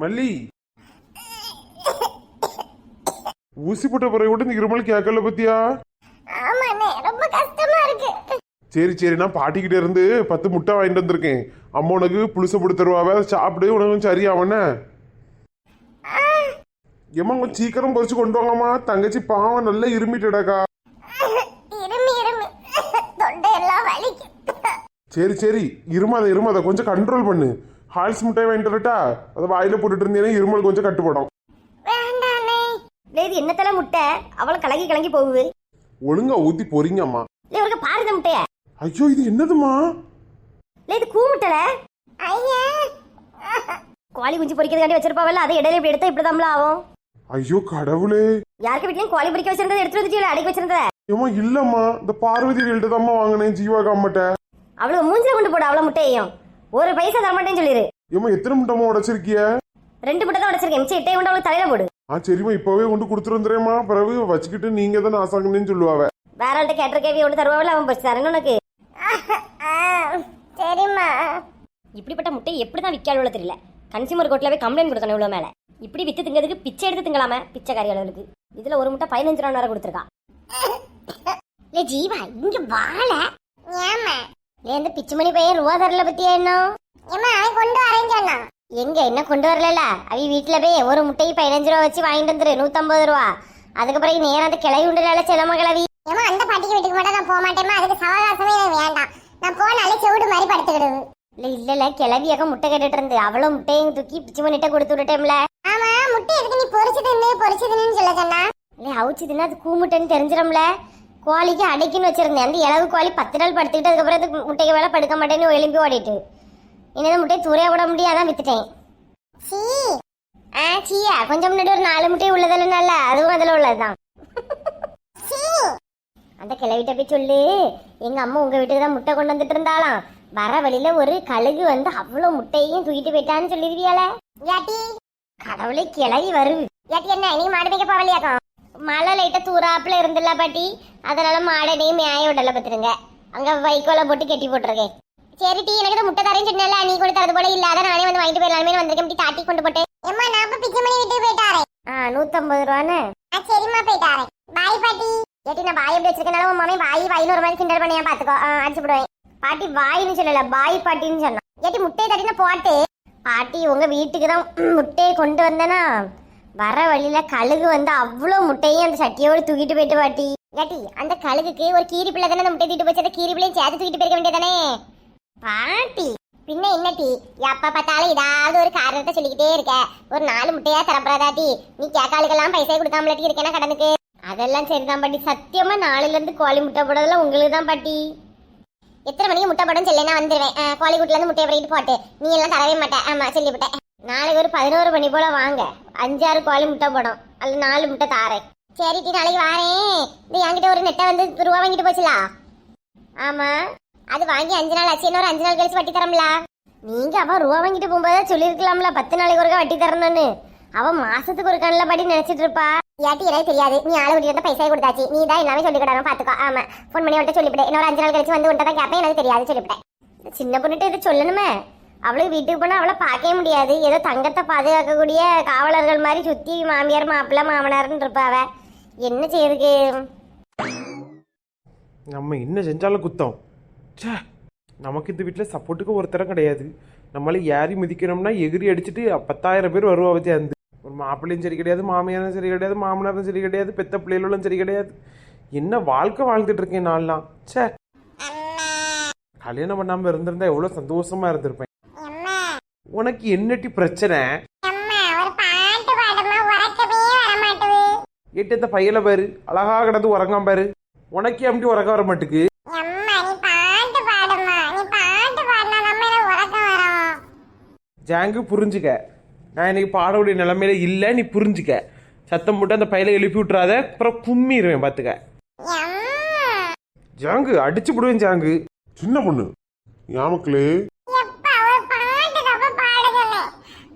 மல்லி. ஊசி போட்ட பிறகு கூட இந்த இருமல் கேட்கல பத்தியா? ஆமாண்ணே ரொம்ப கஷ்டமா இருக்கு. சரி சரி நான் பாட்டிக்கிட்ட இருந்து பத்து முட்டை வாங்கிட்டு வந்திருக்கேன். அம்மா உனக்கு புளிச போட்டு தருவாவ? அதை சாப்பிடு உனக்கு சரியாவண்ணே ஏம்மா கொஞ்சம் சீக்கிரம் பொறிச்சு கொண்டு வாங்கம்மா. தங்கச்சி பாவம் நல்லா இருமிட்டடாக்கா சரி சரி இருமாத இருமாத கொஞ்சம் கண்ட்ரோல் பண்ணு. ஹால்ஸ் முட்டை வாங்கிட்டு வரட்டா? அதை வாயில போட்டுட்டு இருந்தீங்கன்னா இருமல் கொஞ்சம் கட்டுப்படும். வேண்டாண்ணே. இல்லை இது என்னத்தல முட்டை? அவ்வளோ கலங்கி கலங்கி போகுது. ஒழுங்கா ஊத்தி பொறிங்கம்மா. இல்லை இவருக்கு பாருங்க முட்டைய. ஐயோ இது என்னதுமா இல்லை இது கூ முட்டல. ஐயா. கோழி குஞ்சு பொரிக்கிறதுக்காண்டி வச்சிருப்பாவல்ல அதை இடையில இப்படி எடுத்தா இப்படி ஆகும். ஐயோ கடவுளே. யாருக்கு வீட்லயும் கோழி பொரிக்க வச்சிருந்ததை எடுத்து வந்துட்டு அடைக்க வச்சிருந்தத? ஏமா இல்லம்மா. இந்த பார்வதி வீல்ட்டு தாம்மா வாங்கினேன் ஜீவா அம்மட்ட. அவ்வளவு மூஞ்சில கொண்டு போடு அவ்வளவு முட்டையையும். ஒரு பைசா தர மாட்டேன்னு சொல்லிரு. ஏமா எத்தனை முட்டைமா உடைச்சிருக்கிய? ரெண்டு முட்டை தான் உடச்சிருக்கேன். மிச்சம் எட்டையை கொண்டு அவளுக்கு தலையில போடு. ஆ சரிம்மா இப்பவே கொண்டு கொடுத்துட்டு வந்துடுறேம்மா பிறகு வச்சுக்கிட்டு நீங்க தான் ஆசாங்கன்னு சொல்லுவாவ. வேற ஆள்கிட்ட கேட்ட கேள்வி ஒன்று தருவாவில் அவன் பறிச்சு தரேன்னு உனக்கு. சரிம்மா. இப்படிப்பட்ட முட்டை எப்படி தான் விற்காளுவோ தெரியல. கன்சியூமர் கோர்ட்டில் போய் கம்ப்ளைண்ட் கொடுக்கணும் இவ்வளோ மேலே. இப்படி வித்து திங்கிறதுக்கு பிச்சை எடுத்து திங்கலாமே பிச்சைக்காரி அளவுக்கு இதில் ஒரு முட்டை பதினஞ்சு ரூபா வேற கொடுத்துருக்கா. இல்ல ஜீவா இங்க வாழ. ஏமா இல்லை இந்த பிச்சுமணி பையன் ரூபா தரல பத்தியா என்ன? ஏமா அவன் கொண்டு வரேன்னு சொன்னான். எங்க என்ன கொண்டு வரல அவ வீட்டுல போய் ஒரு முட்டைக்கு பதினஞ்சு ரூபா வச்சு வாங்கிட்டு வந்துரு நூத்தம்பது ரூபா. அதுக்கு பிறகு நேரம் அந்த கிளவி உண்டுல செல்லம கிளவி ஏமா அந்த பாட்டிக்கு வீட்டுக்கு மட்டும் நான் போக மாட்டேமா அதுக்கு சவகாசமே எனக்கு வேண்டாம். நான் போனாலே செவிடு மாதிரி படுத்துக்கிடுது. இல்ல இல்ல இல்ல. கிளவியாக முட்டை கேட்டுட்டு இருந்து. அவ்வளவு முட்டையும் தூக்கி பிச்சு பண்ணிட்ட கொடுத்து விட்டுட்டேம்ல. ஆமா முட்டை எதுக்கு நீ பொரிச்சு தின்னு பொரிச்சு தின்னு சொல்ல சொன்னா? இல்ல அவிச்சு தின்னா அது கூமுட்டைன்னு தெரிஞ்சிடும்ல. கோழிக்கு அடைக்குன்னு வச்சிருந்தேன். அந்த இளவு கோழி பத்து நாள் படுத்துக்கிட்டு அதுக்கப்புறம் அது முட்டைக்கு வேலை படுக்க மாட்டேன்னு எலும்பி ஓடிட்டு. இனி முட்டையை துறைய விட முடியாதான் வித்துட்டேன். சீ. ஆ சீயா கொஞ்சம் முன்னாடி ஒரு நாலு முட்டை உள்ளதில்ல நல்ல? அதுவும் அதில் உள்ளதுதான். அந்த கிளவிட்ட போய் சொல்லு. எங்க அம்மா உங்க வீட்டுக்கு தான் முட்டை கொண்டு வந்துட்டு இருந்தாலாம் வர வழியில ஒரு கழுகு வந்து அவ்வளவு முட்டையும் தூக்கிட்டு போயிட்டான்னு சொல்லிருவியால? கடவுளை கிளவி வருது யாட்டி என்ன நீ மாடு மேய்க்க போவலையாக்கும் மழை லைட்டா தூராப்புல இருந்துல பாட்டி. அதனால மாடனையும் மேய விடல பத்துருங்க. அங்க வைக்கோல போட்டு கெட்டி போட்டிருக்கேன் சரி டீ எனக்கு முட்டை தரேன்னு சொன்னல நீ கூட தரது போல இல்லாத நானே வந்து வாங்கிட்டு போயிடலாமே வந்திருக்கேன். தாட்டி கொண்டு போட்டு ஏம்மா நான் பிச்சை மணி வீட்டுக்கு போயிட்டாரே? ஆ நூத்தம்பது ரூபான்னு. சரிம்மா போயிட்டாரே. பாய் பாட்டி. ஏட்டி நான் வாய் எப்படி வச்சிருக்கனால உன் மாமே வாய் வாயின்னு ஒரு மாதிரி கிண்டல் பண்ணியா பாத்துக்கோ. ஆ, அடிச்சு விடுவேன் பாட்டி வாயின்னு சொல்லல பாய் பாட்டின்னு சொன்னான். ஏட்டி முட்டையை தட்டின போட்டு. பாட்டி உங்க வீட்டுக்கு தான் முட்டையை கொண்டு வந்தேனா? வர வழியில கழுகு வந்து அவ்வளோ முட்டையும் அந்த சட்டியோடு தூக்கிட்டு போயிட்டு பாட்டி ஏட்டி அந்த கழுகுக்கு ஒரு கீரி பிள்ளை தானே அந்த முட்டை தூக்கிட்டு போச்சு? அந்த கீரி பிள்ளையும் சேர்த்து தூக்கிட்டு போயிருக்க வேண்டியதானே? பாட்டி பின்ன என்னட்டி? எப்ப பார்த்தாலும் ஏதாவது ஒரு காரணத்தை சொல்லிக்கிட்டே இருக்க. ஒரு நாலு முட்டையா தரப்படாதாட்டி. நீ கேக்காளுக்கெல்லாம் பைசா கொடுக்காமலாட்டி இருக்கேன்னா கடனுக்கு? அதெல்லாம் சரிதான் பாட்டி. சத்தியமா நாளையில இருந்து கோழி முட்டை போடுறதுல உங்களுக்கு தான் பாட்டி. எத்தனை மணிக்கு முட்டை போடும் சொல்லி நான் வந்துடுவேன் கோழி குட்டில இருந்து முட்டையை பறிட்டு போட்டு. நீ எல்லாம் தரவே மாட்டேன் ஆமா சொல்லிவிட்டேன். நாளைக்கு ஒரு பதினோரு மணி போல வாங்க. அஞ்சாறு கோழி முட்டை போடும். அல்ல நாலு முட்டை தாரேன். சரி டீ நாளைக்கு வாரேன். இந்த என்கிட்ட ஒரு நெட்டை வந்து ரூபா வாங்கிட்டு போச்சுலா? ஆமா. அது வாங்கி அஞ்சு நாள் ஆச்சு. இன்னொரு அஞ்சு நாள் கழிச்சு வட்டி தரம்ல? நீங்க அவ ரூபா வாங்கிட்டு போகும்போதே சொல்லியிருக்கலாம்ல பத்து நாளைக்கு ஒருக்கா வட்டி தரணும்னு. அவ மாசத்துக்கு ஒரு கண்ணில் படி நினைச்சிட்டு இருப்பா. ஏட்டி எனக்கு தெரியாது. நீ ஆளு விட்டு பைசா கொடுத்தாச்சு. நீ தான் எல்லாமே சொல்லிக்கிடணும் பாத்துக்கோ. ஆமா. ஃபோன் பண்ணி உன்ட்ட சொல்லிவிட்டேன் இன்னொரு அஞ்சு நாள் கழிச்சு வந்து உன்ட்ட தான் கேட்பேன். எனக்கு தெரியாது சொல்லிவிட்டேன். சின்ன பொண்ணுட்டு இது சொல்லணுமே. அவளுக்கு வீட்டுக்கு போனால் அவளை பார்க்கவே முடியாது. ஏதோ தங்கத்தை பாதுகாக்கக்கூடிய காவலர்கள் மாதிரி சுற்றி மாமியார் மாப்பிள்ள மாமனார்னு இருப்பாவ என்ன செய்யுதுக்கு நம்ம என்ன செஞ்சாலும் குத்தம். ச்சே நமக்கு இந்த வீட்டில் சப்போர்ட்டுக்கு ஒருத்தரம் கிடையாது. நம்மளை ஏறி மிதிக்கணும்னா எகிரி அடிச்சுட்டு பத்தாயிரம் பேர் வருவா வச்சு அந்த ஒரு மாப்பிள்ளையும் சரி கிடையாது மாமியாரும் சரி கிடையாது மாமனாரும் சரி கிடையாது பெத்த பிள்ளைகளும் சரி கிடையாது. என்ன வாழ்க்கை வாழ்ந்துட்டு இருக்கேன் நான்லாம். ச்சே. கல்யாணம் பண்ணாமல் இருந்திருந்தா எவ்வளோ சந்தோஷமா இருந்திருப்பேன். உனக்கு என்னட்டி பிரச்சனை? அம்மா ஒரு பாட்டு பாடுமா? உறக்கமே வர மாட்டேது எட்டு இந்த பையல பாரு. அழகா கிடந்து உறங்காம பாரு. உனக்கே அப்படி உறக்க வர மாட்டுக்கு. அம்மா நீ பாட்டு பாடுமா? நீ பாட்டு பாடினா நம்ம எனக்கு உறக்கம் வரும்? ஜாங்கு புரிஞ்சுக்க. நான் இன்னைக்கு பாடக்கூடிய நிலைமையில இல்லை நீ புரிஞ்சுக்க. சத்தம் போட்டு அந்த பையில எழுப்பி விட்றாத அப்புறம் கும்மிடுவேன் பார்த்துக்க அம்மா. ஜாங்கு அடிச்சு விடுவேன் ஜாங்கு. சின்ன பொண்ணு. யாமக்களே எப்பா ஒரு பாட்டு தப்ப பாட சொன்னேன்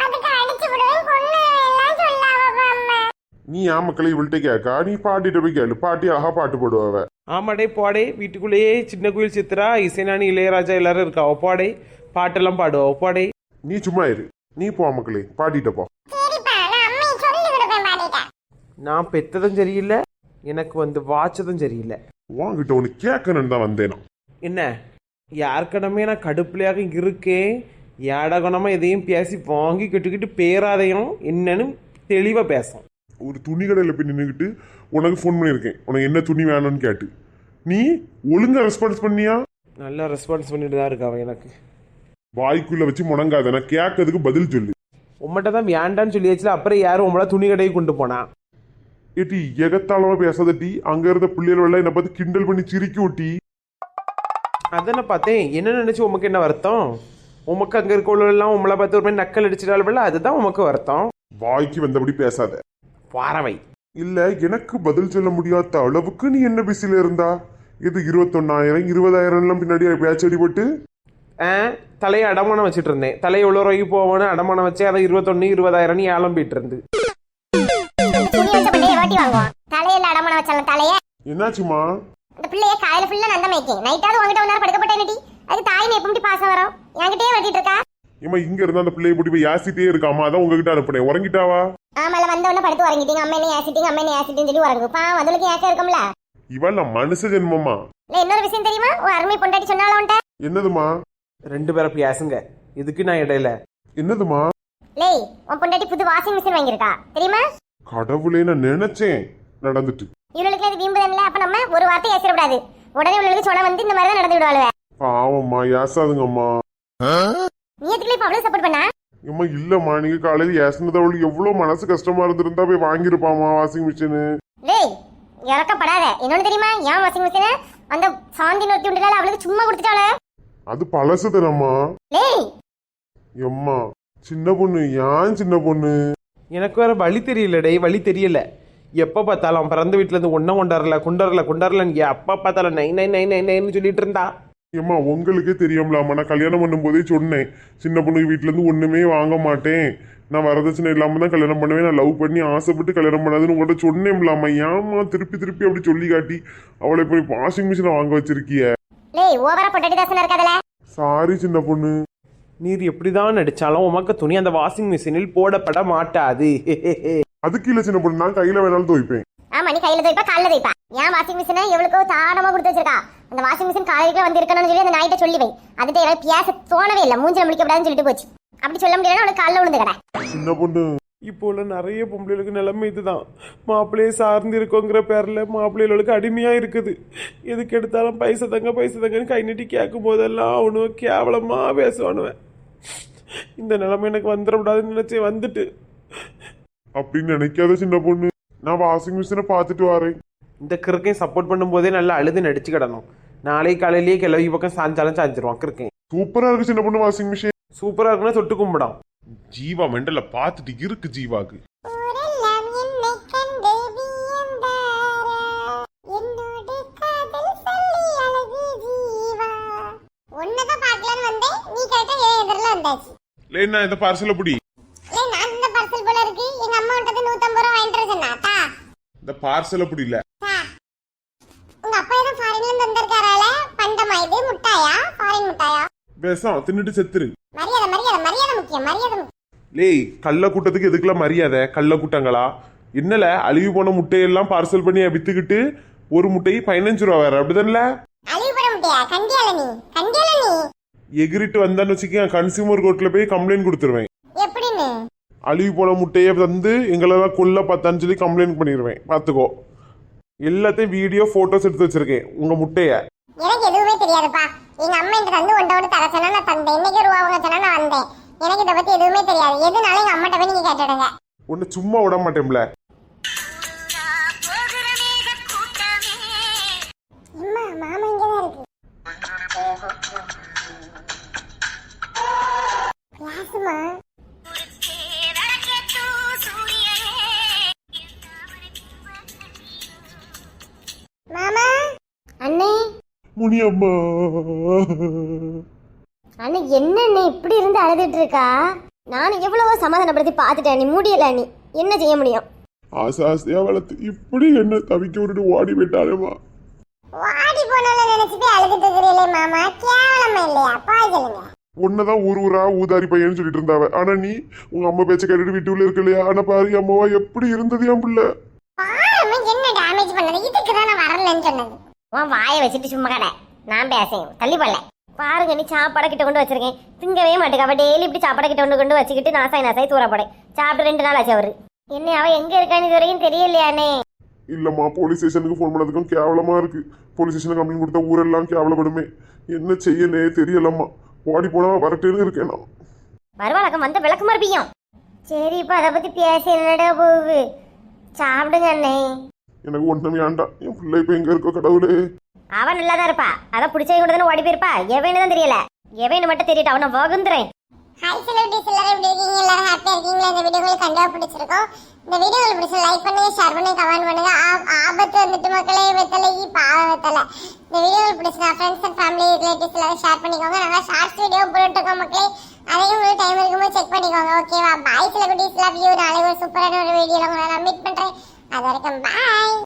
அதுக்கு அடிச்சு விடுவேன் கொண்டு எல்லாம் சொல்லாம நீ யாமக்களை இவள்கிட்ட கேட்கா. நீ பாட்டிட்ட போய் கேளு. பாட்டி ஆஹா பாட்டு போடுவாவ. ஆமாடே போடே. வீட்டுக்குள்ளேயே சின்ன கோயில் சித்ரா இசைநாணி இளையராஜா எல்லாரும் இருக்கா ஒப்பாடே பாட்டெல்லாம் பாடுவா ஒப்பாடே நீ சும்மா இரு. நீ போ மக்களே பாடிட்ட போ. நான் பெத்ததும் சரியில்லை. எனக்கு வந்து வாச்சதும் சரியில்லை. வாங்கிட்ட ஒன்று கேட்கணுன்னு தான் வந்தேன்? நான். என்ன? யாருக்கடமே நான் கடுப்புலையாக இருக்கேன் ஏடகணமா எதையும் பேசி வாங்கி கட்டுக்கிட்டு பேராதையும். என்னன்னு தெளிவாக பேசும். ஒரு துணி கடையில் போய் நின்றுக்கிட்டு உனக்கு ஃபோன் பண்ணியிருக்கேன். உனக்கு என்ன துணி வேணும்னு கேட்டு. நீ ஒழுங்கா ரெஸ்பான்ஸ் பண்ணியா? நல்லா ரெஸ்பான்ஸ் பண்ணிட்டு தான் இருக்கா அவன் எனக்கு. வாய்க்குள்ள வச்சு முணங்காத. நான் கேட்கறதுக்கு பதில் சொல்லு. உம்மகிட்ட தான் வேண்டான்னு சொல்லியாச்சுல அப்புறம் யாரும் உங்கள துணி கடைக்கு கொண்டு போனா? ஏட்டி எகத்தாளமா பேசாத டி. அங்க இருந்த பிள்ளைகள் எல்லாம் என்னை பார்த்து கிண்டல் பண்ணி சிரிக்கி விட்டி அதானே பார்த்தேன். என்ன நினைச்சு உமக்கு என்ன வருத்தம்? உமக்கு அங்கே இருக்கவங்களெல்லாம் உங்களை பார்த்து ஒரு மாதிரி நக்கல் அடிச்சிட்டாலும் அதுதான் உமக்கு வருத்தம். வாய்க்கு வந்தபடி பேசாத. பாறவை இல்ல எனக்கு பதில் சொல்ல முடியாத அளவுக்கு நீ என்ன பிஸில இருந்தா? இது இருபத்தொன்னாயிரம் இருபதாயிரம் எல்லாம் பின்னாடி பேச்சடி போட்டு. ஆ தலையை அடமானம் வச்சுட்டு இருந்தேன். தலை எவ்வளோ ரூபாய்க்கு போவோன்னு அடமானம் வச்சு அதை இருபத்தொன்னு இருபதாயிரம்னு ஏலம் போயிட்டு இருந்து. தலையில அடமான வச்சாலும் தலைய என்னாச்சுமா இந்த பிள்ளைய காலையில ஃபுல்லா நந்த மேய்க்கும் நைட்டாவது உங்ககிட்ட ஒரு நேரம் படுக்கப்பட்டேன் அது தாய் எப்படி பாசம் வரும். என்கிட்டயே வட்டிட்டு இருக்கா? ஏமா இங்க இருந்தா அந்த பிள்ளைய போட்டு போய் யாசிட்டே இருக்காமா அதான் உங்ககிட்ட அனுப்புனேன். உறங்கிட்டாவா? ஆமால வந்த உடனே படுத்து உறங்கிட்டீங்க. அம்மா என்ன ஏசிட்டீங்க அம்மா என்ன ஏசிட்டீங்கன்னு சொல்லி உறங்கு பா அதுலக்கு ஏக்க இருக்கும்ல. இவள் மனுஷ ஜென்மமா? இல்ல இன்னொரு விஷயம் தெரியுமா? உன் அருமை பொண்டாட்டி சொன்னாலும் உன்ட்ட? என்னதுமா? ரெண்டு பேரை பேசுங்க இதுக்கு நான் இடையில. என்னதுமா? லேய் உன் பொண்டாட்டி புது வாஷிங் மிஷின் வாங்கியிருக்கா. தெரியுமா? கடவுளே நான் நினைச்சேன். நடந்துட்டு. இவளுக்கு இது வீம்பு தானே அப்ப நம்ம ஒரு வார்த்தை ஏசிடக்கூடாது. உடனே இவளுக்கு சொன்ன வந்து இந்த மாதிரி தான் நடந்து விடுவாளுவ பாவம்மா ஏசாதுங்கம்மா. நீ எதுக்குள்ள இப்ப அவ்வளவு சப்போர்ட் பண்ணா? ஏம்மா இல்லம்மா நீங்க காலையில ஏசினது அவளுக்கு எவ்வளவு மனசு கஷ்டமா இருந்திருந்தா போய் வாங்கியிருப்பாமா வாஷிங் மிஷினு லேய் இறக்கப்படாத. இன்னொன்னு தெரியுமா? ஏன் வாஷிங் மிஷினை அந்த சாந்தி நோக்கி விட்டுட்டால அவளுக்கு சும்மா கொடுத்துட்டாள. அது பழசு தரம்மா லேய் எம்மா சின்ன பொண்ணு ஏன் சின்ன பொண்ணு? எனக்கு வேற வழி தெரியல டேய் வழி தெரியல. எப்போ பார்த்தாலும் பிறந்த வீட்டுல இருந்து ஒன்றும் கொண்டாடல கொண்டாடல கொண்டாடலன்னு எப்போ பார்த்தாலும் நை நை நை நை நைன்னு சொல்லிட்டு இருந்தா. ஏம்மா உங்களுக்கே தெரியும்லாமா நான் கல்யாணம் பண்ணும்போதே சொன்னேன். சின்ன பொண்ணுக்கு வீட்ல இருந்து ஒண்ணுமே வாங்க மாட்டேன். நான் வரதட்சணை இல்லாம தான் கல்யாணம் பண்ணுவேன். நான் லவ் பண்ணி ஆசைப்பட்டு கல்யாணம் பண்ணாதுன்னு உங்கள்கிட்ட சொன்னேன்லாமா ஏம்மா திருப்பி திருப்பி அப்படி சொல்லி காட்டி அவளை இப்படி வாஷிங் மிஷினை வாங்க வச்சிருக்கிய? லேய் ஓவரா பொண்டாட்டி தாசனா இருக்காதல சாரி சின்ன பொண்ணு. நீர் எப்படிதான் நடிச்சாலும் உமக்கு துணி அந்த வாஷிங் மிஷினில் போடப்பட மாட்டாது. அதுக்கு இல்ல சின்ன பொண்ணு. நான் கையில வேணாலும் துவைப்பேன். ஆமா நீ கையில துவைப்பா கால்ல துவைப்பா. ஏன் வாஷிங் மிஷினை எவ்வளவு தானமா கொடுத்து வச்சிருக்கா? அந்த வாஷிங் மிஷின் காலையில வந்து இருக்கணும்னு சொல்லி அந்த நாய்கிட்ட சொல்லி வை அதுட்டு எனக்கு பியாச தோணவே இல்லை. மூஞ்சில முடிக்க கூடாதுன்னு சொல்லிட்டு போச்சு. அப்படி சொல்ல முடியாது அவளுக்கு கால்ல விழுந்து கடை சின்ன பொண்ணு இப்போ உள்ள நிறைய பொம்பளைகளுக்கு நிலைமை இதுதான். மாப்பிள்ளையை சார்ந்து இருக்கோங்கிற பேரில் மாப்பிள்ளைகளுக்கு அடிமையாக இருக்குது. எதுக்கு எடுத்தாலும் பைசா தங்க பைசா தங்கன்னு கை நீட்டி கேட்கும் போதெல்லாம் அவனுவன் கேவலமாக பேசுவானுவேன் இந்த நிலைமை எனக்கு வந்துடக்கூடாதுன்னு நினச்சேன் வந்துட்டு. அப்படின்னு நினைக்காத சின்ன பொண்ணு நான் வாஷிங் மிஷினை பார்த்துட்டு வரேன். இந்த கிறுக்கையும் சப்போர்ட் பண்ணும்போதே நல்லா அழுது நடிச்சு கிடணும். நாளைக்கு காலையிலேயே கிளவி பக்கம் சாஞ்சாலும் சாஞ்சிருவான் கிறுக்கையும் சூப்பரா இருக்கு சின்ன பொண்ணு வாஷிங் மிஷின். சூப்பராக இருக்குன்னா தொட்டு கும்பிடான். ஜீவா மெண்டல பார்த்துட்டு இருக்கு ஜீவாக்கு. உன்னதான் பார்க்கலான்னு வந்தேன். நீ கரெக்டா என் எதிரில் வந்தாச்சு. லேன்னா இந்த பார்சல புடி? நான் இந்த பார்சல் போல இருக்கு. எங்க அம்மா வாங்கிட்டு சொன்னா தா இந்த பார்சல புடியில தா உங்க அப்பா ஏதோ ஃபாரின்ல இருந்து வந்திருக்காரால பண்டமா இது முட்டாயா ஃபாரின் விஷம் தின்னுட்டு செத்துரு. மரியாதை மரியாதை மரியாதை முக்கியம் மரியாதை முக்கியம். லேய் கள்ள கூட்டத்துக்கு எதுக்குலாம் மரியாதை? கள்ள கூட்டங்களா? என்னல அழுகி போன முட்டையெல்லாம் பார்சல் பண்ணி வித்துக்கிட்டு ஒரு முட்டையை பதினஞ்சு ரூபா வேற அப்படிதான்ல? அழிவு போட முட்டையா? கண்டியால நீ கண்டியால நீ. எகிரிட்டு வந்தான்னு வச்சுக்க கன்சியூமர் கோர்ட்ல போய் கம்ப்ளைண்ட் கொடுத்துருவேன். எப்படின்னு? அழுகி போன முட்டையை வந்து எங்களெல்லாம் கொல்ல பார்த்தான்னு சொல்லி கம்ப்ளைண்ட் பண்ணிடுவேன் பார்த்துக்கோ. எல்லாத்தையும் வீடியோ ஃபோட்டோஸ் எடுத்து வச்சிருக்கேன் உங்க முட்டைய. எனக்கு எதுவுமே தெரியாதுப்பா. எங்க அம்மா இந்த தந்து ஒன்றை தர சொன்னா நான் தந்தேன். இன்னைக்கு ரூபா அவங்க சொன்னா நான் வந்தேன். எனக்கு இதை பத்தி எதுவுமே தெரியாது. எதுனாலும் எங்க அம்மாட்ட போய் நீங்க கேட்டுடுங்க. ஒன்று சும்மா விட மாட்டேன்ல. முனியம்மா அண்ணே என்ன அண்ணே இப்படி இருந்து அழுதுட்டு இருக்கா? நான் எவ்வளவோ சமாதானப்படுத்தி பார்த்துட்டேன் நீ முடியல நீ என்ன செய்ய முடியும்? ஆசை ஆசையா வளர்த்து இப்படி என்ன தவிக்க விட்டுட்டு ஓடி போயிட்டாலேமா வாடி போனால நினைச்சு போய் அழுதுட்டு இருக்கிறீங்களே மாமா. கேவலமா இல்லையா? பாய் சொல்லுங்க உன்னதான் ஊர் ஊரா ஊதாரி பையன்னு சொல்லிட்டு இருந்தாவ. ஆனா நீ உங்க அம்மா பேச்ச கேட்டுட்டு வீட்டுக்குள்ள இருக்க இல்லையா? ஆனா பாரு அம்மாவா எப்படி இருந்தது என் பிள்ளை? பாரும்மா, என்ன டேமேஜ் பண்ணது? இதுக்கு தான் நான் வரலன்னு சொன்னது உன் வாயை வச்சுட்டு சும்மா கடை. நான் பேசேன். தள்ளி போடல. பாருங்க நீ சாப்பாடை கிட்ட கொண்டு வச்சிருக்கேன். திங்கவே மாட்டேங்க டெய்லி இப்படி சாப்பாடை கிட்ட கொண்டு கொண்டு வச்சுக்கிட்டு நாசாய் நாசாய் தூர போடை சாப்பிட்டு ரெண்டு நாள் ஆச்சு அவரு. என்ன அவ எங்க இருக்கான்னு இது வரைக்கும் தெரியலையானே இல்லம்மா போலீஸ் ஸ்டேஷனுக்கு ஃபோன் பண்ணதுக்கும் கேவலமா இருக்கு. போலீஸ் ஸ்டேஷனுக்கு கம்ப்ளைண்ட் கொடுத்தா ஊரெல்லாம் கேவலப்படுமே. என்ன செய்யனே தெரியலம்மா. ஓடி போனா வரட்டேன்னு இருக்கேன் நான். வந்த விளக்குமா இருப்பியும் சரி இப்ப அதை பத்தி பேசி என்னடா போகுது? சாப்பிடுங்க அண்ணே. எனக்கு ஒண்ணும் வேண்டாம். என் பிள்ளை இப்ப எங்க இருக்கோ கடவுளே. அவன் நல்லா தான் இருப்பா. அதை பிடிச்சவங்க கூட தானே ஓடி போயிருப்பா. எவனு தான் தெரியல. எவனு மட்டும் தெரியட்டு அவனை வகுந்துறேன் ஹாய் செலிபிரிட்டிஸ் எல்லாரும் எப்படி இருக்கீங்க? எல்லாரும் ஹாப்பியா இருக்கீங்களா? இந்த வீடியோ உங்களுக்கு கண்டிப்பா பிடிச்சிருக்கோம். இந்த வீடியோ உங்களுக்கு பிடிச்ச லைக் பண்ணுங்க ஷேர் பண்ணுங்க கமெண்ட் பண்ணுங்க. ஆ- ஆபத்து வந்துட்டு மக்களே வெத்தலை பாவ வெத்தலை. இந்த வீடியோ உங்களுக்கு பிடிச்சா ஃப்ரெண்ட்ஸ் அண்ட் ஃபேமிலி ரிலேட்டிவ்ஸ் எல்லாரும் ஷேர் பண்ணிக்கோங்க. நல்லா ஷார்ட்ஸ் வீடியோ போட்டுருக்கோம் மக்களே. அதையும் உங்களுக்கு டைம் இருக்கும்போது செக் பண்ணிக்கோங்க ஓகேவா பாய் செலிபிரிட்டிஸ் லவ் யூ நாளைக்கு ஒரு சூப்பரான ஒரு வீடியோ உங்களை நான் மீட் பண்றேன். அது வரைக்கும் பாய்